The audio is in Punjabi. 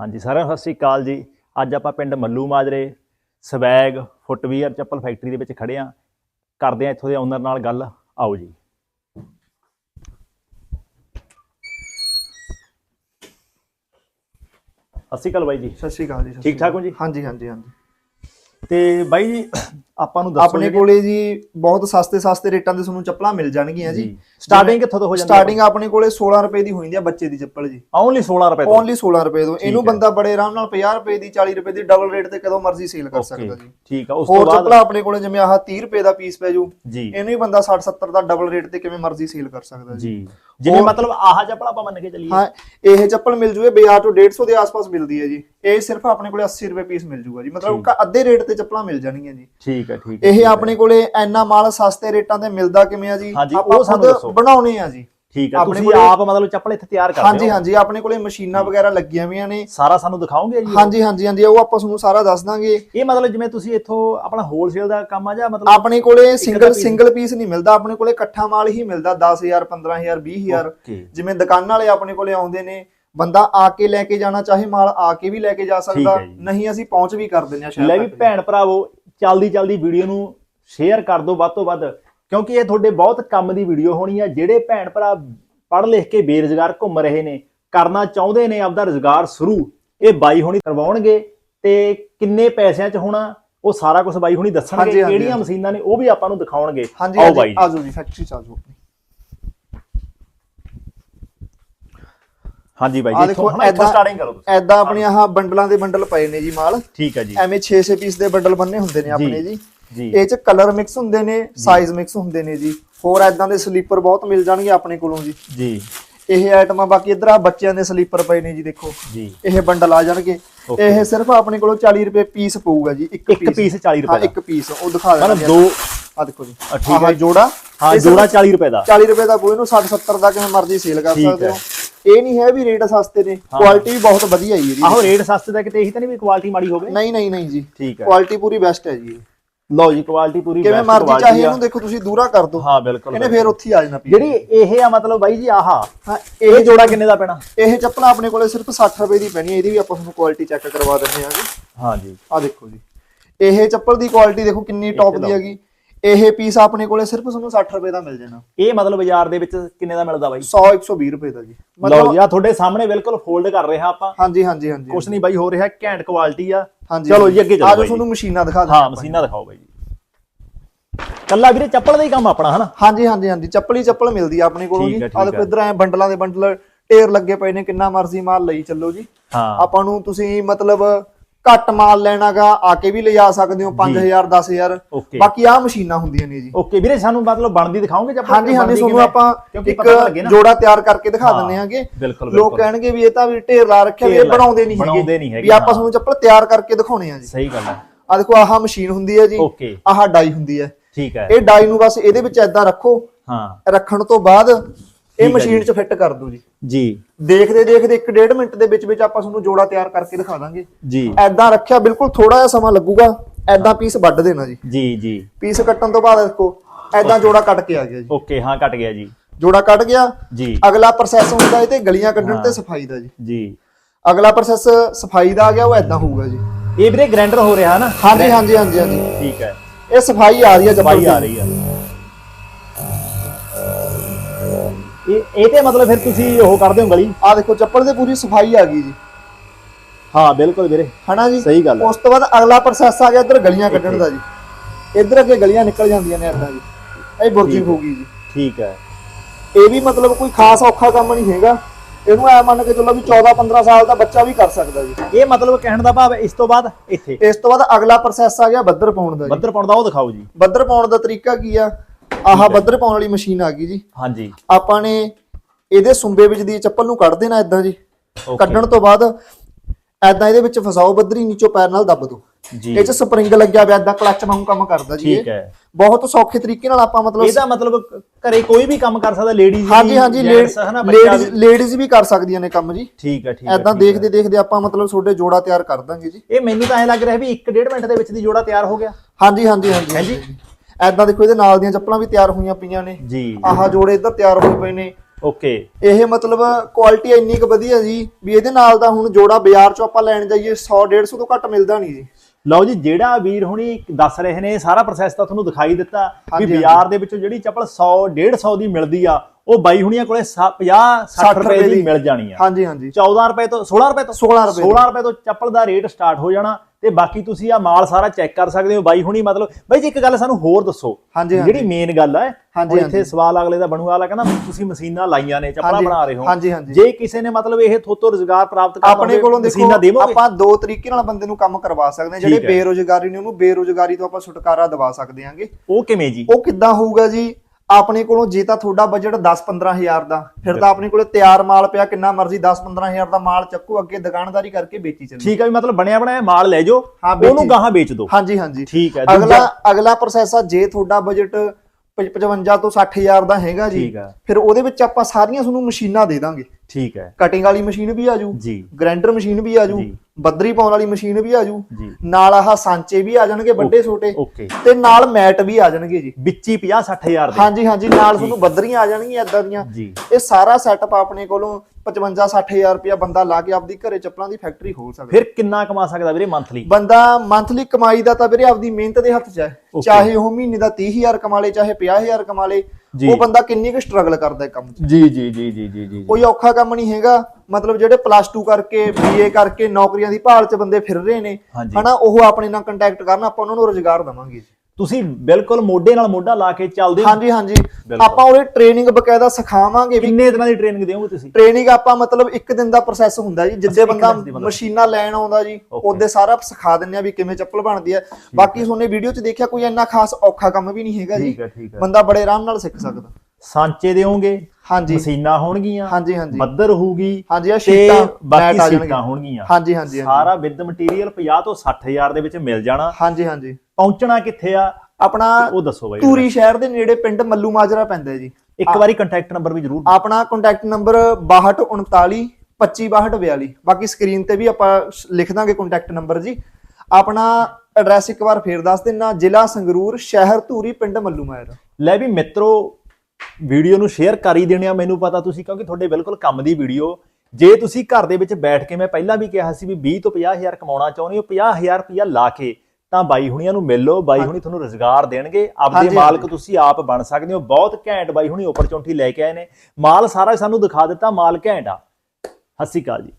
ਹਾਂਜੀ ਸਾਰਿਆਂ ਨੂੰ ਸਤਿ ਸ੍ਰੀ ਅਕਾਲ ਜੀ। ਅੱਜ ਆਪਾਂ ਪਿੰਡ ਮੱਲੂ ਮਾਜਰੇ ਸਵੈਗ ਫੁੱਟਵੀਅਰ ਚੱਪਲ ਫੈਕਟਰੀ ਦੇ ਵਿੱਚ ਖੜੇ ਆ। ਕਰਦੇ ਆ ਇੱਥੋਂ ਦੇ ਓਨਰ ਨਾਲ ਗੱਲ। ਆਓ ਜੀ। ਸਤਿ ਸ੍ਰੀ ਅਕਾਲ ਬਾਈ ਜੀ। ਸਤਿ ਸ਼੍ਰੀ ਅਕਾਲ ਜੀ ਸਤਿ ਸ਼੍ਰੀ ਠੀਕ ਠਾਕ ਹੋ ਜੀ? ਹਾਂਜੀ ਹਾਂਜੀ ਹਾਂਜੀ। ਤੇ ਬਾਈ ਜੀ ਆਪਾਂ ਨੂੰ ਦੱਸੋ ਆਪਣੇ ਕੋਲੇ ਜੀ ਬਹੁਤ ਸਸਤੇ ਸਸਤੇ ਰੇਟਾਂ ਦੇ ਤੁਹਾਨੂੰ ਚੱਪਲਾਂ ਮਿਲ ਜਾਣਗੀਆਂ ਜੀ। ਸਟਾਰਟਿੰਗ ਕਿੱਥੋਂ ਤੋਂ ਹੋ ਜਾਂਦੀ ਸਟਾਰਟਿੰਗ ਆਪਣੇ ਕੋਲੇ 16 ਰੁਪਏ ਦੀ ਹੋ ਜਾਂਦੀ ਆ ਬੱਚੇ ਦੀ ਚੱਪਲ ਜੀ। ਓਨਲੀ 16 ਰੁਪਏ ਤੋਂ? ਓਨਲੀ 16 ਰੁਪਏ ਤੋਂ। ਇਹਨੂੰ। ਬੰਦਾ ਬੜੇ ਆਰਾਮ ਨਾਲ 50 ਰੁਪਏ ਦੀ 40 ਰੁਪਏ ਦੀ ਡਬਲ ਰੇਟ ਤੇ ਕਦੋਂ ਮਰਜ਼ੀ ਸੇਲ ਕਰ ਸਕਦਾ ਜੀ। ਠੀਕ ਆ ਉਸ ਤੋਂ ਹੋਰ ਬਾਅਦ ਚੱਪਲਾਂ ਆਪਣੇ ਕੋਲੇ ਜਿਵੇਂ ਆਹ 30 ਰੁਪਏ ਦਾ ਪੀਸ ਪੈ ਜੂ। ਇਹਨੂੰ ਹੀ ਬੰਦਾ 60 70 ਦਾ ਡਬਲ ਰੇਟ ਤੇ ਕਿਵੇਂ ਮਰਜ਼ੀ ਸੇਲ ਕਰ ਸਕਦਾ ਜੀ। ਜਿਵੇਂ ਹੋਰ- ਮਤਲਬ ਆਹ ਚੱਪਲ ਆਪਾਂ ਮੰਨ ਕੇ ਚੱਲੀਏ। ਹਾਂ ਇਹ ਚੱਪਲ ਮਿਲ ਜੂਏ ਬਾਜ਼ਾਰ ਤੋਂ 150 ਦੇ ਆਸ-ਪਾਸ ਮਿਲਦੀ ਹੈ ਜੀ। ਇਹ ਸਿਰਫ ਆਪਣੇ ਕੋਲੇ 80 ਰੁਪਏ ਪੀਸ ਮਿਲ ਜੂਗਾ ਜੀ। ਮਤਲਬ ਅੱਧੇ ਰੇਟ ਤੇ ਚੱਪਲਾਂ ਮਿਲ ਜਾਣਗੀਆਂ ਜੀ। ਠੀਕ ਹੈ ਠੀਕ ਹੈ ਇਹ ਠੀਕ ਹੈ। ਆਪਣੇ ਕੋਲੇ ਐਨਾ ਮਾਲ ਸਸਤੇ ਰੇਟਾਂ ਤੇ ਮਿਲਦਾ ਕਿਵੇਂ ਆ ਜੀ? ਹਾਂਜੀ, ਆਪਾਂ ਖੁਦ। ਬਣਾਉਣੇ ਆ ਜੀ। ਠੀਕ ਹੈ ਤੁਸੀਂ ਆਪ ਮਤਲਬ ਚੱਪਲ ਇੱਥੇ ਤਿਆਰ ਕਰਦੇ ਹਾਂਜੀ ਹੋ? ਹਾਂਜੀ ਆਪਣੇ ਕੋਲੇ ਮਸ਼ੀਨਾਂ ਵਗੈਰਾ ਲੱਗੀਆਂ ਹੋਈਆਂ ਨੇ। ਸਾਰਾ ਸਾਨੂੰ ਦਿਖਾਓਗੇ ਜੀ ਹਾਂਜੀ ਹਾਂਜੀ ਹਾਂਜੀ ਉਹ ਆਪਾਂ ਤੁਹਾਨੂੰ ਸਾਰਾ ਦੱਸ ਦਾਂਗੇ। ਇਹ ਮਤਲਬ ਜਿਵੇਂ ਤੁਸੀਂ ਇੱਥੋਂ ਆਪਣਾ ਹੋਲਸੇਲ ਦਾ ਕੰਮ ਆ ਜਾਂ ਮਤਲਬ ਆਪਣੇ ਕੋਲੇ ਸਿੰਗਲ ਸਿੰਗਲ ਪੀਸ ਨਹੀਂ ਮਿਲਦਾ। ਆਪਣੇ ਕੋਲੇ ਇਕੱਠਾ ਮਾਲ ਹੀ ਮਿਲਦਾ। 10000 15000 20000 Okay, ਜਿਵੇਂ ਦੁਕਾਨਾਂ ਵਾਲੇ ਆਪਣੇ ਕੋਲੇ ਆਉਂਦੇ ਨੇ ਬੰਦਾ ਆ ਕੇ ਲੈ ਕੇ ਜਾਣਾ ਚਾਹੇ ਮਾਲ ਆ ਕੇ ਵੀ ਲੈ ਕੇ ਜਾ ਸਕਦਾ। ਨਹੀਂ ਅਸੀਂ ਪਹੁੰਚ ਵੀ ਕਰ ਦਿੰਦੇ ਆ ਸ਼ਹਿਰ ਲੈ ਵੀ। ਭੈਣ ਭਰਾਵੋ ਚਲਦੀ ਚਲਦੀ ਵੀਡੀਓ ਨੂੰ ਸ਼ੇਅਰ ਕਰ ਦਿਓ ਵੱਧ ਤੋਂ ਵੱਧ ਕਿਉਂਕਿ ਇਹ ਤੁਹਾਡੇ ਬਹੁਤ ਕੰਮ ਦੀ ਵੀਡੀਓ ਹੋਣੀ ਆ ਜਿਹੜੇ ਭੈਣ ਭਰਾ ਪੜ੍ਹ ਲਿਖ ਕੇ ਬੇਰੁਜ਼ਗਾਰ ਘੁੰਮ ਰਹੇ ਨੇ ਕਰਨਾ ਚਾਹੁੰਦੇ ਨੇ ਆਪਦਾ ਰੁਜ਼ਗਾਰ ਸ਼ੁਰੂ ਇਹ ਬਾਈ ਹੁਣੀ ਕਰਵਾਉਣਗੇ ਤੇ ਕਿੰਨੇ ਪੈਸਿਆਂ 'ਚ ਹੋਣਾ ਉਹ ਸਾਰਾ ਕੁਝ ਬਾਈ ਹੁਣੀ ਦੱਸਣਗੇ ਕਿਹੜੀਆਂ। ਮਸ਼ੀਨਾਂ ਨੇ ਉਹ ਵੀ ਆਪਾਂ ਨੂੰ ਦਿਖਾਉਣਗੇ ਆਓ ਬਾਈ। ਆਜੋ ਜੀ ਫੈਕਟਰੀ ਚ ਆਜੋ ਹਾਂਜੀ ਬਾਈ ਜੀ ਇੱਥੋਂ ਇੱਥੋਂ ਸਟਾਰਟਿੰਗ ਕਰੋ ਤੁਸੀਂ। ਐਦਾਂ ਆਪਣੀ ਆਹ ਬੰਡਲਾਂ ਦੇ ਬੰਡਲ ਪਏ ਨੇ ਜੀ ਮਾਲ। ਠੀਕ ਹੈ ਜੀ। ਐਵੇਂ 6-6 ਪੀਸ ਦੇ ਬੰਡਲ ਬੰਨੇ ਹੁੰਦੇ ਨੇ ਆਪਣੇ ਜੀ। ਇਹ ਚ ਕਲਰ ਮਿਕਸ ਹੁੰਦੇ ਨੇ ਸਾਈਜ਼ ਮਿਕਸ ਹੁੰਦੇ ਨੇ ਜੀ। ਹੋਰ ਐਦਾਂ ਦੇ ਸਲੀਪਰ ਬਹੁਤ ਮਿਲ ਜਾਣਗੇ ਆਪਣੇ ਕੋਲੋਂ ਜੀ। ਜੀ। ਇਹ ਆਈਟਮਾਂ ਬਾਕੀ ਇਧਰ ਆ ਬੱਚਿਆਂ ਦੇ ਸਲੀਪਰ ਪਏ ਨੇ ਜੀ ਦੇਖੋ। ਜੀ। ਇਹ ਬੰਡਲ ਆ ਜਾਣਗੇ. ਇਹ ਸਿਰਫ ਆਪਣੇ ਕੋਲੋਂ 40 ਰੁਪਏ ਪੀਸ ਪਊਗਾ ਜੀ ਇੱਕ ਇੱਕ piece 40 ਰੁਪਏ ਦਾ। ਇੱਕ ਪੀਸ ਉਹ ਦਿਖਾ ਮਤਲਬ ਦੇਣਾ ਦੋ ਆ ਦੇਖੋ ਜੀ। ਆ, ਠੀਕ ਹੈ। ਜੋੜਾ। ਹਾਂ ਜੋੜਾ 40 ਰੁਪਏ ਦਾ। 40 ਰੁਪਏ ਦਾ ਕੋਈ ਇਹਨੂੰ 60 70 ਦਾ ਕਿਵੇਂ ਮਰਜ਼ੀ ਸੇਲ ਕਰ ਸਕਦੇ ਹੈ। ਇਹ ਨਹੀਂ ਹੈ ਵੀ ਰੇਟ ਸਸਤੇ ਨੇ ਕੁਆਲਿਟੀ ਵੀ ਬਹੁਤ ਵਧੀਆ ਹੈ ਜੀ ਆਹੋ ਰੇਟ ਸਸਤੇ ਦਾ ਕਿਤੇ ਇਹੀ ਤਾਂ ਨਹੀਂ ਵੀ ਕੁਆਲਿਟੀ ਮਾੜੀ ਹੋਵੇ? ਨਹੀਂ ਨਹੀਂ ਨਹੀਂ ਜੀ। ਠੀਕ ਹੈ। ਕੁਆਲਿਟੀ ਪੂਰੀ ਬੈਸਟ ਹੈ ਜੀ। ਲਓ ਜੀ ਕੁਆਲਿਟੀ ਪੂਰੀ ਕਿਵੇਂ ਮਰਜ਼ੀ ਚਾਹੇ। ਇਹਨੂੰ ਦੇਖੋ ਤੁਸੀਂ ਦੂਰਾ ਕਰ ਦਿਓ ਹਾਂ ਬਿਲਕੁਲ ਇਹਨੇ ਫੇਰ ਉੱਥੇ ਆ ਜਾਣਾ ਜਿਹੜੀ ਇਹ ਆ ਮਤਲਬ ਬਾਈ ਜੀ ਆਹਾ ਇਹ ਜੋੜਾ ਕਿੰਨੇ ਦਾ ਪੈਣਾ? ਇਹ ਚੱਪਲਾਂ ਆਪਣੇ ਕੋਲੇ ਸਿਰਫ 60 ਰੁਪਏ ਦੀ ਪੈਣੀ ਹੈ ਇਹਦੀ ਵੀ ਆਪਾਂ ਤੁਹਾਨੂੰ ਕੁਆਲਿਟੀ ਚੈੱਕ ਕਰਵਾ ਦਿੰਦੇ ਹਾਂ ਜੀ। ਹਾਂ ਜੀ। ਆ ਦੇਖੋ ਜੀ। ਇਹ ਚੱਪਲ ਦੀ ਕੁਆਲਿਟੀ ਦੇਖੋ ਕਿੰਨੀ ਟੌਪ ਦੀ ਹੈਗੀ। ਇਹ ਪੀਸ ਆਪਣੇ ਕੋਲੇ ਸਿਰਫ ਤੁਹਾਨੂੰ 60 ਰੁਪਏ ਦਾ ਮਿਲ ਜਾਣਾ। ਇਹ ਮਤਲਬ ਬਾਜ਼ਾਰ ਦੇ ਵਿੱਚ ਕਿੰਨੇ ਦਾ ਮਿਲਦਾ ਬਾਈ? 100 120 ਰੁਪਏ ਦਾ ਜੀ। ਲਓ ਜੀ ਆ ਤੁਹਾਡੇ ਸਾਹਮਣੇ ਬਿਲਕੁਲ ਫੋਲਡ ਕਰ ਰਿਹਾ ਆਪਾਂ। ਹਾਂਜੀ ਹਾਂਜੀ ਹਾਂਜੀ। ਕੁਛ ਨਹੀਂ ਬਾਈ ਹੋ ਰਿਹਾ ਘੈਂਟ ਕੁਆਲਿਟੀ ਆ। ਹਾਂਜੀ ਚਲੋ ਜੀ ਅੱਗੇ ਚਲੋ ਆਜੋ। ਤੁਹਾਨੂੰ ਮਸ਼ੀਨਾਂ ਦਿਖਾ ਦਿੰਦੇ ਹਾਂ। ਮਸ਼ੀਨਾਂ ਦਿਖਾਓ ਬਾਈ ਜੀ। ਕੱਲਾ ਵੀਰੇ ਚੱਪਲ ਦਾ ਹੀ ਕੰਮ ਆਪਣਾ ਹਨਾ? ਹਾਂਜੀ ਹਾਂਜੀ ਹਾਂਜੀ। ਚੱਪਲ ਚੱਪਲ ਮਿਲਦੀ ਆ ਆਪਣੇ ਕੋਲੋਂ ਜੀ। ਆ ਦੇਖੋ। ਇਧਰ ਐ ਬੰਡਲਾਂ ਦੇ ਬੰਡਲ ਢੇਰ ਲੱਗੇ ਪਏ ਨੇ ਕਿੰਨਾ ਮਰਜ਼ੀ ਮਾਲ ਲਈ ਚੱਲੋ ਜੀ। ਹਾਂ। ਆਪਾਂ ਨੂੰ ਤੁਸੀਂ ਮਤਲਬ ਘੱਟ ਮਾਲ ਲੈਣਾਗਾ ਆ ਕੇ ਵੀ ਲਿਜਾ ਸਕਦੇ ਹੋ 5000 10000 ਓਕੇ। ਬਾਕੀ ਆ ਮਸ਼ੀਨਾਂ ਹੁੰਦੀਆਂ ਨੇ ਜੀ। ਓਕੇ ਵੀਰੇ ਸਾਨੂੰ ਮਤਲਬ ਬਣਦੀ ਦਿਖਾਓਗੇ ਚੱਪਲ ਹਾਂਜੀ ਹਾਂਜੀ ਤੁਹਾਨੂੰ? ਆਪਾਂ ਇੱਕ ਜੋੜਾ ਤਿਆਰ ਕਰਕੇ ਦਿਖਾ ਦਿੰਦੇ ਆਂਗੇ ਲੋਕ ਕਹਿਣਗੇ ਵੀ ਇਹ ਤਾਂ ਵੀ ਢੇਰ ਲਾ ਰੱਖਿਆ ਵੀ ਇਹ ਬਣਾਉਂਦੇ ਨਹੀਂ ਬਣਾਉਂਦੇ ਨਹੀਂ ਹੈਗੇ, ਵੀ ਆਪਾਂ। ਤੁਹਾਨੂੰ ਚੱਪਲ ਤਿਆਰ ਕਰਕੇ ਦਿਖਾਉਣੇ ਆ ਜੀ। ਸਹੀ ਗੱਲ ਹੈ ਆ ਦੇਖੋ ਆਹ ਮਸ਼ੀਨ ਹੁੰਦੀ ਹੈ ਜੀ। ਆਹ ਡਾਈ ਹੁੰਦੀ ਹੈ ਠੀਕ ਹੈ ਇਹ ਡਾਈ ਨੂੰ ਬਸ ਇਹਦੇ ਵਿੱਚ ਐਦਾਂ ਰੱਖੋ। ਹਾਂ। ਰੱਖਣ ਤੋਂ ਬਾਅਦ ਇਹ ਹੈ ਮਸ਼ੀਨ। 'ਚ ਫਿੱਟ ਕਰ ਦਿਓ ਜੀ। ਜੀ। ਦੇਖਦੇ ਦੇਖਦੇ 1.5 ਮਿੰਟ ਦੇ ਵਿੱਚ ਵਿੱਚ ਆਪਾਂ ਤੁਹਾਨੂੰ ਜੋੜਾ ਤਿਆਰ ਕਰਕੇ ਦਿਖਾ ਦਾਂਗੇ। ਜੀ। ਐਦਾਂ ਰੱਖਿਆ ਬਿਲਕੁਲ ਥੋੜਾ ਜਿਹਾ ਸਮਾਂ ਲੱਗੂਗਾ। ਐਦਾਂ ਪੀਸ ਵੱਢ ਦੇਣਾ ਜੀ। ਜੀ ਜੀ। ਪੀਸ ਕੱਟਣ ਤੋਂ ਬਾਅਦ ਦੇਖੋ ਐਦਾਂ ਜੋੜਾ ਕੱਟ ਕੇ ਆ ਗਿਆ ਜੀ। ਓਕੇ ਹਾਂ ਕੱਟ ਗਿਆ ਜੀ। ਜੋੜਾ ਕੱਟ ਗਿਆ। ਜੀ। ਅਗਲਾ ਪ੍ਰੋਸੈਸ ਹੁੰਦਾ ਇਹ ਤੇ ਗਲੀਆਂ ਕੱਢਣ ਤੇ ਸਫ਼ਾਈ ਦਾ ਜੀ। ਜੀ। ਅਗਲਾ ਪ੍ਰੋਸੈਸ ਸਫ਼ਾਈ ਦਾ ਆ ਗਿਆ ਉਹ ਐਦਾਂ ਹੋਊਗਾ ਜੀ। ਇਹ ਵੀਰੇ ਗ੍ਰਾਈਂਡਰ ਹੋ ਰਿਹਾ ਨਾ? ਹਾਂਜੀ ਹਾਂਜੀ ਹਾਂਜੀ ਹਾਂਜੀ। ਠੀਕ ਹੈ। ਇਹ ਸਫ਼ਾਈ ਆ ਰਹੀ ਹੈ ਸਫ਼ਾਈ ਆ ਦੀ ਰਹੀ ਆ। ਇਹ ਇਹ ਤੇ ਮਤਲਬ ਫਿਰ ਤੁਸੀਂ ਉਹ ਕਰਦੇ ਹੋ ਗਲੀ? ਆ ਦੇਖੋ ਚੱਪਲ ਤੇ ਪੂਰੀ ਸਫ਼ਾਈ ਆ ਗਈ ਜੀ। ਹਾਂ ਬਿਲਕੁਲ ਵੀਰੇ। ਹਨਾ ਜੀ? ਸਹੀ ਗੱਲ ਹੈ ਉਸ ਤੋਂ ਬਾਅਦ ਅਗਲਾ ਪ੍ਰੋਸੈਸ ਆ ਗਿਆ ਇੱਧਰ ਗਲੀਆਂ ਕੱਢਣ ਦਾ ਜੀ। ਇੱਧਰ ਅੱਗੇ ਗਲੀਆਂ ਨਿਕਲ ਜਾਂਦੀਆਂ ਨੇ ਐਦਾਂ ਜੀ। ਇਹ ਬੁਰਜਿੰਗ ਹੋ ਗਈ ਜੀ। ਠੀਕ ਹੈ ਇਹ ਵੀ ਮਤਲਬ ਕੋਈ ਖਾਸ ਔਖਾ ਕੰਮ ਨਹੀਂ ਹੈਗਾ। ਇਹਨੂੰ ਐ ਮੰਨ ਕੇ ਚੱਲੋ ਵੀ 14 15 ਸਾਲ ਦਾ ਬੱਚਾ ਵੀ ਕਰ ਸਕਦਾ ਜੀ। ਇਹ ਮਤਲਬ ਕਹਿਣ ਦਾ ਭਾਵ ਇਸ ਤੋਂ ਬਾਅਦ ਇੱਥੇ? ਇਸ ਤੋਂ ਬਾਅਦ ਅਗਲਾ ਪ੍ਰੋਸੈਸ ਆ ਗਿਆ ਬੱਦਰ ਪਾਉਣ ਦਾ ਜੀ। ਬੱਦਰ ਪਾਉਣ ਦਾ ਉਹ ਦਿਖਾਓ ਜੀ। ਬੱਦਰ ਪਾਉਣ ਦਾ ਤਰੀਕਾ ਕੀ ਆ? ਆਹ ਬੱਦਰ ਪਾਉਣ ਵਾਲੀ ਮਸ਼ੀਨ ਆ ਗਈ ਜੀ। ਹਾਂਜੀ। ਆਪਾਂ ਨੇ ਇਹਦੇ ਸੁੰਬੇ ਵਿੱਚ ਦੀ ਚੱਪਲ ਨੂੰ ਕੱਢ ਦੇਣਾ ਇਦਾਂ ਜੀ. ਕੱਢਣ ਤੋਂ ਬਾਅਦ ਐਦਾਂ ਇਹਦੇ ਵਿੱਚ ਫਸਾਓ ਬੱਦਰੀ ਨੀਚੋਂ ਪੈਰ ਨਾਲ ਦੱਬ ਜੀ। ਇਹ ਚ ਸਪਰਿੰਗ ਲੱਗਿਆ ਹੋਇਆ ਐਦਾਂ ਕਲੱਚ ਵਾਂਗੂ ਕੰਮ ਕਰਦਾ ਜੀ ਠੀਕ ਹੈ। ਬਹੁਤ ਸੌਖੇ ਤਰੀਕੇ ਨਾਲ ਆਪਾਂ ਮਤਲਬ ਇਹਦਾ ਮਤਲਬ ਘਰੇ ਕੋਈ ਵੀ ਕੰਮ ਕਰ ਸਕਦਾ ਲੇਡੀਜ਼ ਹਾਂਜੀ ਹਾਂਜੀ ਬੱਚਾ ਲੇਡੀਜ਼ ਵੀ ਲੇਡੀਜ਼ ਵੀ ਕਰ ਸਕਦੀਆਂ ਨੇ ਕੰਮ ਜੀ। ਠੀਕ ਹੈ ਠੀਕ ਹੈ ਐਦਾਂ। ਦੇਖਦੇ ਦੇਖਦੇ ਆਪਾਂ ਮਤਲਬ ਤੁਹਾਡੇ ਜੋੜਾ ਤਿਆਰ ਕਰ ਦਾਂਗੇ ਜੀ। ਇਹ ਮੈਨੂੰ ਤਾਂ ਐ ਲੱਗ ਰਿਹਾ ਵੀ 1.5 ਮਿੰਟ ਦੇ ਵਿੱਚ ਦੀ ਜੋੜਾ ਤਿਆਰ ਹੋ ਗਿਆ। ਹਾਂਜੀ ਹਾਂਜੀ ਹਾਂਜੀ ਹਾਂਜੀ। ਐਦਾਂ ਦੇਖੋ ਇਹਦੇ ਨਾਲ ਦੀਆਂ ਚੱਪਲਾਂ ਵੀ ਤਿਆਰ ਹੋਈਆਂ ਪਈਆਂ ਨੇ। ਜੀ ਆਹ ਜੋੜੇ ਇੱਧਰ ਤਿਆਰ ਹੋਏ ਪਏ ਨੇ। ਓਕੇ। ਇਹ ਮਤਲਬ ਕੁਆਲਿਟੀ ਇੰਨੀ ਕੁ ਵਧੀਆ ਜੀ ਵੀ ਇਹਦੇ ਨਾਲ ਦਾ ਹੁਣ ਜੋੜਾ ਬਾਜ਼ਾਰ ਚੋਂ ਆਪਾਂ ਲੈਣ ਜਾਈਏ 100 150 ਤੋਂ ਘੱਟ ਮਿਲਦਾ ਨਹੀਂ ਜੀ। ਲਓ ਜੀ ਜਿਹੜਾ ਵੀਰ ਹੁਣੀ ਦੱਸ ਰਹੇ ਨੇ ਸਾਰਾ ਪ੍ਰੋਸੈਸ ਤਾਂ ਤੁਹਾਨੂੰ ਦਿਖਾਈ ਦਿੱਤਾ ਵੀ ਬਾਜ਼ਾਰ ਦੇ ਵਿੱਚੋਂ ਜਿਹੜੀ ਚੱਪਲ 100 150 ਦੀ ਮਿਲਦੀ ਆ ਉਹ ਬਾਈ ਹੁਣੀਆਂ ਕੋਲੇ 50 60 ਰੁਪਏ ਦੀ ਮਿਲ ਜਾਣੀ ਆ। ਹਾਂਜੀ ਹਾਂਜੀ। 14 ਰੁਪਏ ਤੋਂ 16 ਰੁਪਏ ਤੋਂ 16 ਰੁਪਏ 16 ਰੁਪਏ ਤੋਂ ਚੱਪਲ ਦਾ ਰੇਟ ਸਟਾਰਟ ਹੋ ਜਾਣਾ। ਤੇ ਬਾਕੀ ਤੁਸੀਂ ਆ ਮਾਲ ਸਾਰਾ ਚੈੱਕ ਕਰ ਸਕਦੇ ਹੋ ਬਾਈ ਹੁਣੀ ਮਤਲਬ ਬਾਈ ਜੀ ਇੱਕ ਗੱਲ ਸਾਨੂੰ ਹੋਰ ਦੱਸੋ ਹਾਂਜੀ। ਜਿਹੜੀ ਮੇਨ ਗੱਲ ਹੈ ਹੁਣ ਇੱਥੇ। ਸਵਾਲ ਅਗਲੇ ਦਾ ਬਣੂਗਾ ਅਗਲਾ ਕਹਿੰਦਾ ਤੁਸੀਂ ਮਸ਼ੀਨਾਂ ਲਾਈਆਂ ਨੇ ਚੱਪਲਾਂ ਬਣਾ ਰਹੇ ਹੋ। ਜੇ ਕਿਸੇ ਨੇ ਮਤਲਬ ਇਹ ਥੋਤੋਂ ਰੋਜ਼ਗਾਰ ਪ੍ਰਾਪਤ ਕਰਨਾ ਆਪਣੇ ਕੋਲੋਂ ਦੇਖੋ ਆਪਾਂ ਦੋ ਤਰੀਕੇ ਨਾਲ ਬੰਦੇ ਨੂੰ ਕੰਮ ਕਰਵਾ ਸਕਦੇ ਹਾਂ ਜਿਹੜੇ। ਬੇਰੋਜ਼ਗਾਰੀ ਨੇ ਉਹਨੂੰ ਬੇਰੋਜ਼ਗਾਰੀ ਤੋਂ ਆਪਾਂ ਛੁਟਕਾਰਾ ਦਿਵਾ ਸਕਦੇ ਹਾਂਗੇ ਉਹ ਕਿਵੇਂ ਜੀ ਉਹ ਕਿੱਦਾਂ ਹੋਊਗਾ ਜੀ ਆਪਣੇ ਕੋਲੋਂ ਜੇ ਤਾਂ ਤੁਹਾਡਾ ਬਜਟ 10-15000 ਦਾ ਫਿਰ ਤਾਂ ਆਪਣੇ ਕੋਲੇ ਤਿਆਰ ਮਾਲ ਪਿਆ ਕਿੰਨਾ ਮਰਜ਼ੀ 10-15000 ਦਾ ਮਾਲ ਚੱਕੋ ਅੱਗੇ ਦੁਕਾਨਦਾਰੀ ਕਰਕੇ ਵੇਚੀ ਚੱਲੋ। ਠੀਕ ਹੈ ਵੀ ਮਤਲਬ ਬਣਿਆ ਬਣਾਇਆ ਮਾਲ ਲੈ ਜਾਓ। ਉਹਨੂੰ ਗਾਹਾਂ ਵੇਚ ਦਿਓ। ਹਾਂਜੀ ਹਾਂਜੀ। ਠੀਕ ਹੈ ਅਗਲਾ ਅਗਲਾ ਪ੍ਰੋਸੈਸ ਆ ਜੇ ਤੁਹਾਡਾ ਬਜਟ 55 ਤੋਂ 60000 ਦਾ ਹੈਗਾ ਜੀ। ਠੀਕ। ਫਿਰ ਉਹਦੇ ਵਿੱਚ ਆਪਾਂ ਸਾਰੀਆਂ ਤੁਹਾਨੂੰ ਮਸ਼ੀਨਾਂ ਦੇ ਦਾਂਗੇ। ਠੀਕ ਹੈ। ਕਟਿੰਗ ਵਾਲੀ ਮਸ਼ੀਨ ਵੀ ਆਜੂ ਜੀ ਗ੍ਰਾਈਂਡਰ ਮਸ਼ੀਨ ਵੀ ਆਜੂ ਜੀ। ਬੱਦਰੀ ਪਾਉਣ ਵਾਲੀ ਮਸ਼ੀਨ ਵੀ ਆਜੂ ਜੀ ਨਾਲ ਆਹ ਸਾਂਚੇ ਵੀ ਆ ਜਾਣਗੇ ਵੱਡੇ ਛੋਟੇ ਓਕੇ। ਤੇ ਨਾਲ ਮੈਟ ਵੀ ਆ ਜਾਣਗੇ ਜੀ। ਵਿੱਚੀ 50 60000 ਦੇ। ਹਾਂਜੀ ਹਾਂਜੀ ਨਾਲ ਤੁਹਾਨੂੰ ਬੱਦਰੀਆਂ ਆ ਜਾਣਗੀਆਂ ਇਦਾਂ ਦੀਆਂ। ਜੀ। ਇਹ ਸਾਰਾ ਸੈਟਅਪ ਆਪਣੇ ਕੋਲੋਂ 55 60000 ਰੁਪਇਆ ਬੰਦਾ ਲਾ ਕੇ ਆਪਦੀ ਘਰੇ ਚੱਪਲਾਂ ਦੀ ਫੈਕਟਰੀ ਖੋਲ ਸਕਦਾ। ਫਿਰ ਕਿੰਨਾ ਕਮਾ ਸਕਦਾ ਵੀਰੇ ਮੰਥਲੀ ਬੰਦਾ ਮੰਥਲੀ ਕਮਾਈ ਦਾ ਤਾਂ ਵੀਰੇ ਆਪਦੀ ਮਿਹਨਤ ਦੇ ਹੱਥ 'ਚ ਹੈ. ਚਾਹੇ ਉਹ ਮਹੀਨੇ ਦਾ 30000 ਕਮਾ ਲੇ ਚਾਹੇ 50000 ਕਮਾ ਲੇ। ਉਹ ਬੰਦਾ ਕਿੰਨੀ ਕੁ ਸਟਰਗਲ ਕਰਦਾ ਹੈ ਕੰਮ 'ਚ। ਜੀ ਜੀ ਜੀ ਜੀ ਜੀ ਜੀ। ਕੋਈ ਔਖਾ ਕੰਮ ਨਹੀਂ ਹੈਗਾ। ਮਤਲਬ ਜਿਹੜੇ ਪਲੱਸ 2 ਕਰਕੇ ਬੀਏ ਕਰਕੇ ਨੌਕਰੀਆਂ ਦੀ ਭਾਲ 'ਚ ਬੰਦੇ ਫਿਰ ਰਹੇ ਨੇ। ਹਨਾ ਉਹ ਆਪਣੇ ਨਾਲ ਕੰਟੈਕਟ ਕਰਨ ਆਪਾਂ ਉਹਨਾਂ ਨੂੰ ਰੋਜ਼ਗਾਰ ਦੇਵਾਂਗੇ ਜੀ। ਤੁਸੀਂ ਬਿਲਕੁਲ ਮੋਢੇ ਨਾਲ ਮੋਢਾ ਲਾ ਕੇ ਚੱਲਦੇ ਹੋ। ਹਾਂਜੀ ਹਾਂਜੀ। ਆਪਾਂ ਉਹਦੇ ਟ੍ਰੇਨਿੰਗ ਬਕਾਇਦਾ ਸਿਖਾਵਾਂਗੇ ਵੀ ਕਿੰਨੇ ਦਿਨਾਂ ਦੀ ਟ੍ਰੇਨਿੰਗ ਦਿਓਗੇ ਤੁਸੀਂ? ਟ੍ਰੇਨਿੰਗ ਆਪਾਂ ਮਤਲਬ ਇੱਕ ਦਿਨ ਦਾ ਪ੍ਰੋਸੈਸ ਹੁੰਦਾ ਜੀ ਜਿੱਦੇ ਬੰਦਾ। ਮਸ਼ੀਨਾਂ ਲੈਣ ਆਉਂਦਾ ਜੀ. ਉਹਦੇ ਸਾਰਾ ਸਿਖਾ ਦਿੰਨੇ ਆ ਵੀ ਕਿਵੇਂ ਚੱਪਲ ਬਣਦੀ ਹੈ। ਬਾਕੀ ਤੁਹਾਨੇ ਵੀਡੀਓ 'ਚ ਦੇਖਿਆ ਕੋਈ ਇੰਨਾ ਖਾਸ ਔਖਾ ਕੰਮ ਵੀ ਨਹੀਂ ਹੈਗਾ ਜੀ। ਬੰਦਾ ਬੜੇ ਆਰਾਮ ਨਾਲ ਸਿੱਖ ਸਕਦਾ। ਸਾਂਚੇ ਦਿਓਗੇ ਹਾਂਜੀ। ਮਸ਼ੀਨਾਂ ਹੋਣਗੀਆਂ ਹਾਂਜੀ ਹਾਂਜੀ। ਬੱਦਰ ਹੋਊਗੀ ਹਾਂਜੀ ਆ ਸ਼ੀਟਾਂ ਬਾਕੀ ਸੀਟਾਂ ਹੋਣਗੀਆਂ। ਹਾਂਜੀ ਹਾਂਜੀ। ਸਾਰਾ ਵਿਦ ਮਟੀਰੀਅਲ 50 ਤੋਂ 60000 ਦੇ ਵਿੱਚ ਮਿਲ ਜਾਣਾ। ਹਾਂਜੀ ਹਾਂਜੀ। ਪਹੁੰਚਣਾ ਕਿੱਥੇ ਆ? ਆਪਣਾ ਉਹ ਦੱਸੋ ਬਾਈ ਧੂਰੀ ਸ਼ਹਿਰ ਦੇ ਨੇੜੇ ਪਿੰਡ ਮੱਲੂ ਮਾਜਰਾ ਪੈਂਦਾ ਜੀ। ਇੱਕ ਵਾਰੀ ਕੰਟੈਕਟ ਨੰਬਰ ਵੀ ਜ਼ਰੂਰ ਆਪਣਾ ਕੰਟੈਕਟ ਨੰਬਰ 6239 256242 ਬਾਕੀ ਸਕਰੀਨ ਤੇ ਵੀ ਆਪਾਂ ਲਿਖ ਦਾਂਗੇ ਕੰਟੈਕਟ ਨੰਬਰ ਜੀ। ਆਪਣਾ ਐਡਰੈਸ ਇੱਕ ਵਾਰ ਫੇਰ ਦੱਸ ਦਿੰਨਾ ਜ਼ਿਲ੍ਹਾ ਸੰਗਰੂਰ ਸ਼ਹਿਰ ਧੂਰੀ ਪਿੰਡ ਮੱਲੂ ਮਾਜਰਾ। ਲੈ ਵੀ ਮਿੱਤਰੋ ਵੀਡੀਓ ਨੂੰ ਸ਼ੇਅਰ ਕਰ ਹੀ ਦੇਣੇ ਆ ਮੈਨੂੰ ਪਤਾ ਤੁਸੀਂ ਕਿਉਂਕਿ ਤੁਹਾਡੇ ਬਿਲਕੁਲ ਕੰਮ ਦੀ ਵੀਡੀਓ। ਜੇ ਤੁਸੀਂ ਘਰ ਦੇ ਵਿੱਚ ਬੈਠ ਕੇ ਮੈਂ ਪਹਿਲਾਂ ਵੀ ਕਿਹਾ ਸੀ ਵੀ 20 ਤੋਂ 50000 ਕਮਾਉਣਾ ਚਾਹੁੰਦੇ ਹੋ 50000 ਰੁਪਇਆ ਲਾ ਕੇ ਤਾਂ ਬਾਈ ਹੁਣੀਆਂ ਨੂੰ ਮਿਲ ਲਓ ਬਾਈ ਹੁਣੀ ਤੁਹਾਨੂੰ ਰੋਜ਼ਗਾਰ ਦੇਣਗੇ। ਆਪਦੇ ਮਾਲਕ। ਤੁਸੀਂ ਆਪ ਬਣ ਸਕਦੇ ਹੋ। ਬਹੁਤ ਘੈਂਟ ਬਾਈ ਹੁਣੀ ਓਪਰਚੁਨਿਟੀ ਲੈ ਕੇ ਆਏ ਨੇ। ਮਾਲ ਸਾਰਾ ਸਾਨੂੰ ਦਿਖਾ ਦਿੱਤਾ ਮਾਲ ਘੈਂਟ ਆ। ਸਤਿ ਸ਼੍ਰੀ ਅਕਾਲ ਜੀ।